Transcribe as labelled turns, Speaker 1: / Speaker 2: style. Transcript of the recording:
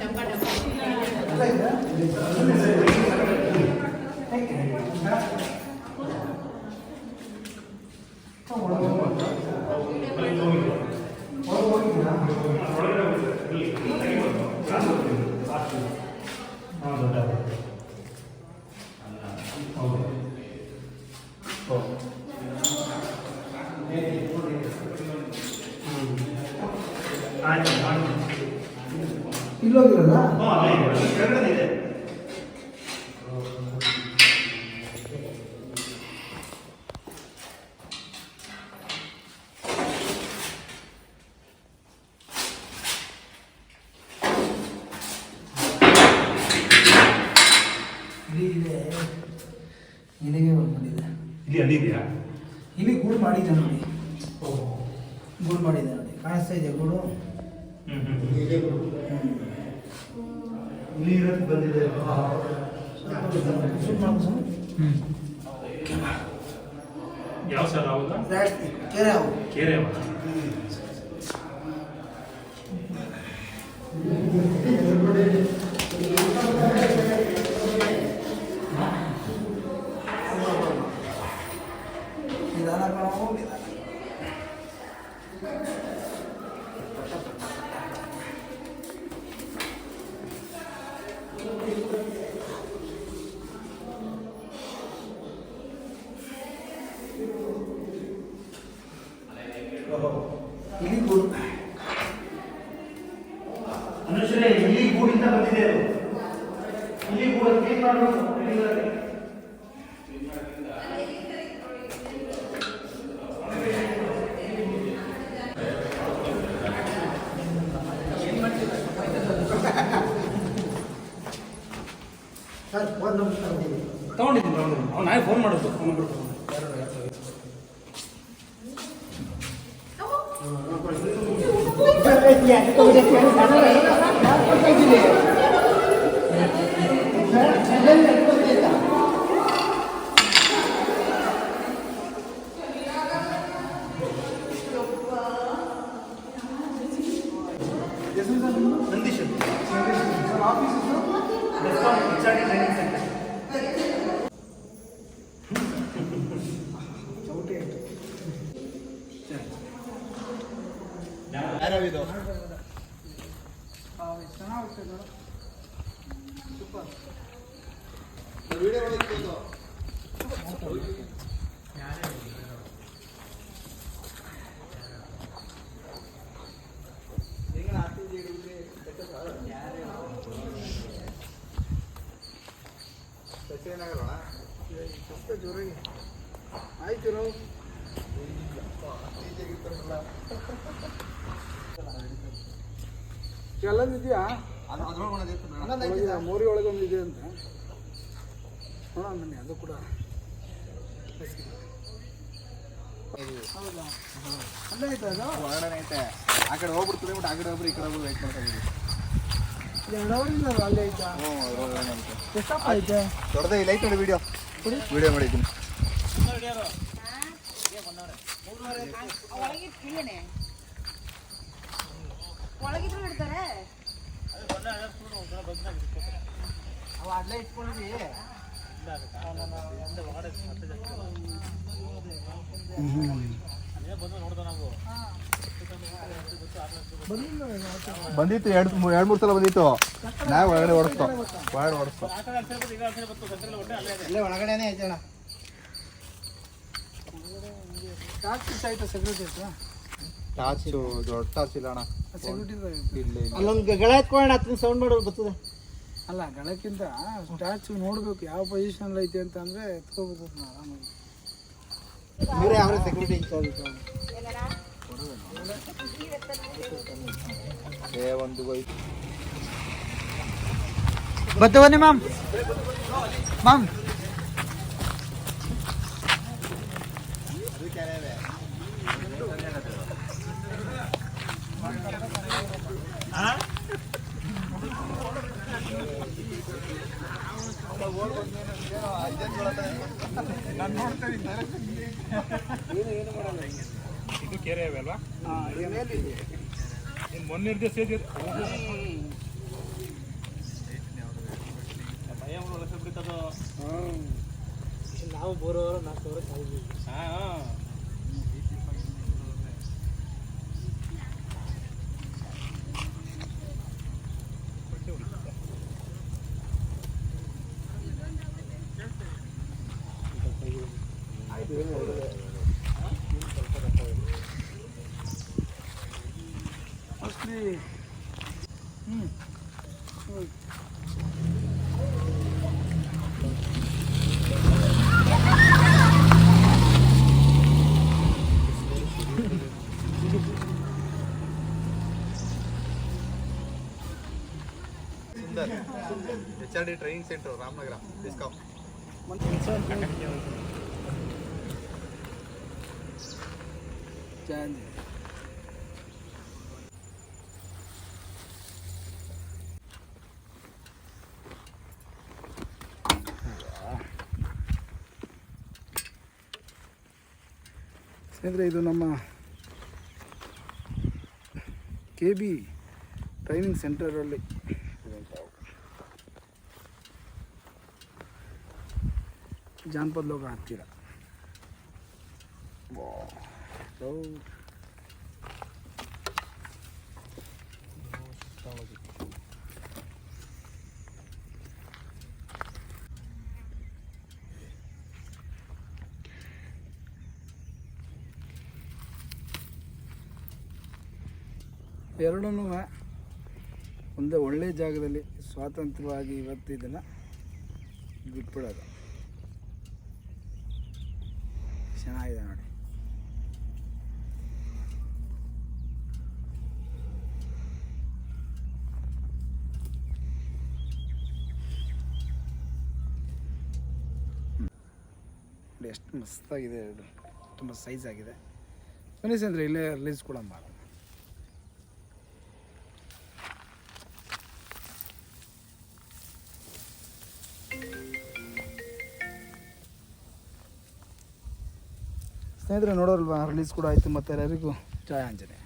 Speaker 1: డబ్బా డబ్బా ಇದೆ. ಇಲ್ಲಿಗೆ ಬಂದಿದೆ
Speaker 2: ಇಲ್ಲಿ ಅಲ್ಲಿ ಇದೆಯಾ?
Speaker 1: ಇಲ್ಲಿ ಗೂಡು ಮಾಡಿದೆ ನೋಡಿ. ಗೂಡು ಮಾಡಿದೆ ನೋಡಿ. ಕಾಣಿಸ್ತಾ ಇದೆ ಗೂಡು?
Speaker 2: ಹ್ಮ್ ಹ್ಮ್. ಇಲ್ಲಿ ಬಂದಿದೆ. ಯಾವ ಸರ್
Speaker 1: ಕೆರೆ ಅವು
Speaker 2: ಕೆರೆ ಅವ
Speaker 1: ಇಲ್ಲಿ ಗೂಡು.
Speaker 2: ಅನುಶ್ರೇ, ಇಲ್ಲಿ ಗೂಡಿಂದ ಬಂದಿದೆ ಅದು. ಇಲ್ಲಿ ಗೂಡು ಕ್ಲೀನ್ ಮಾಡಬೇಕು?
Speaker 1: ಸರ್ ತಗೊಂಡಿದ್ದೀನಿ
Speaker 3: ತಗೊಂಡಿದ್ದೀನಿ. ಅವ್ನು ನಾಯಿ ಫೋನ್ ಮಾಡೋದು, ಫೋನ್ ನಂಬರ್.
Speaker 1: Yeah, ಚೆನ್ನಾಗುತ್ತೆ ನೋಡು ಸೂಪರ್ ಜೋರಾಗಿ ಆಯ್ತು ರಾವ್ ಎಲ್ಲದಿದೆಯಾ ಮೋರಿ ಒಳಗೆ ಒಂದು ಇದೆ ಅಂತ ನೋಡೋಣ ಬನ್ನಿ ಅದು ಕೂಡ ಹೌದಾ ಅಲ್ಲೇ ಆಯ್ತಾ ಅದು
Speaker 4: ಹೊರಗಡೆ ಐತೆ ಆ ಕಡೆ ಹೋಗ್ಬಿಡ್ತದೆ ಬಟ್ ಆ ಕಡೆ ಒಬ್ರು ಈ ಕಡೆ ಒಬ್ರು ವೆಯ್ಟ್ ಮಾಡ್ತಾ ಇದ್ದೀವಿ
Speaker 1: ಎರಡು ಅವರಿಂದ ಅಲ್ಲೇ ಆಯ್ತಾ
Speaker 4: ಹ್ಞೂ ಹೊರಗಡೆ ಐತೆ
Speaker 1: ಎಷ್ಟಪ್ಪ ಐತೆ
Speaker 4: ದೊಡ್ಡದೇ ಲೈಟ್ ನೋಡಿ ವಿಡಿಯೋ ವಿಡಿಯೋ ಮಾಡಿದ್ದೀನಿ
Speaker 5: ಒಳಗಿದ್ರು ಇಡ್ತಾರೆ
Speaker 1: ಅವು ಅಲ್ಲೇ ಇಟ್ಕೊಂಡ್ವಿ
Speaker 4: ಬಂದಿತ್ತು ಎರಡು ಎರಡು ಮೂರು ಸಲ ಬಂದಿತ್ತು. ನಾ ಒಳಗಡೆ ಓಡಿಸ್ಕೊ ಒಳಗಡೆ ಓಡಿಸ್ಕೊ
Speaker 1: ಅಲ್ಲೇ ಒಳಗಡೆನೇ ಐತೆ ಅಣ್ಣ ಆಯ್ತಾ ಸೆಕ್ಯೂರಿಟಿ
Speaker 4: ಟಾರ್ಚು ದೊಡ್ಡ ಟಾರ್ಚ್ ಇಲ್ಲ ಅಣ್ಣ.
Speaker 1: ಸೆಕ್ಯೂರಿಟಿ
Speaker 4: ಇಲ್ಲಿ ಇಲ್ಲಿ.
Speaker 2: ಅಲ್ಲೊಂದು ಗಳ ಎತ್ಕೊಂಡು ಹತ್ತು ಸೌಂಡ್ ಮಾಡೋದು ಬರ್ತದೆ.
Speaker 1: ಅಲ್ಲ ಗಳಕ್ಕಿಂತ ಸ್ಟ್ಯಾಚು ನೋಡ್ಬೇಕು ಯಾವ ಪೊಸಿಷನ್ ಐತೆ ಅಂತ ಅಂದ್ರೆ ಎತ್ಕೋಬೇಕು ಆರಾಮಾಗಿ.
Speaker 2: ಇವರೇ ಅವರೇ ಸೆಕ್ಯೂರಿಟಿ ಇನ್ಚಾರ್ಜ್
Speaker 4: ಏ ಒಂದು ಹೋಯ್ತು
Speaker 1: ಬತ್ತು ಬನ್ನಿ ಮ್ಯಾಮ್ ಮ್ಯಾಮ್
Speaker 3: ಇದು ಕೆರೆ ಅಲ್ವಾ? ಇನ್ನು ಮೊನ್ನೆ ಇರ್ದೆ ಸೇದಿ
Speaker 2: ನಾವು ಬರೋರು ನಾಲ್ಕು ಸಾವಿರ
Speaker 1: ಮೋಸ್ಟ್ಲಿ ಹ್ಞೂ
Speaker 4: HRD training center Ramanagaram discount centre Ramanagara discount
Speaker 1: Chand ಸ್ನೇಹಿತರೆ ಇದು ನಮ್ಮ ಕೆ ಬಿ ಟ್ರೈನಿಂಗ್ ಸೆಂಟರಲ್ಲಿ ಇರುವಂಥವು ಜಾನಪದ ಲೋಕ ಹತ್ತಿರ ಎರಡೂ ಒಂದೇ ಒಳ್ಳೆಯ ಜಾಗದಲ್ಲಿ ಸ್ವಾತಂತ್ರ್ಯವಾಗಿ ಇವತ್ತು ಇದನ್ನು ಬಿಟ್ಬಿಡೋದು ಚೆನ್ನಾಗಿದೆ ನೋಡಿ ನೋಡಿ ಎಷ್ಟು ಮಸ್ತಾಗಿದೆ ತುಂಬ ಸೈಜ್ ಆಗಿದೆ. ಅಂದರೆ ಇಲ್ಲೇ ರಿಲೀಸ್ ಕೂಡ ಮಾಡಿ. ಸ್ನೇಹಿತರೆ ನೋಡೋಲ್ವಾ ರಿಲೀಸ್ ಕೂಡ ಆಯಿತು ಮತ್ತೆ ಎಲ್ಲರಿಗೂ. ಜಯ ಆಂಜನೇಯ.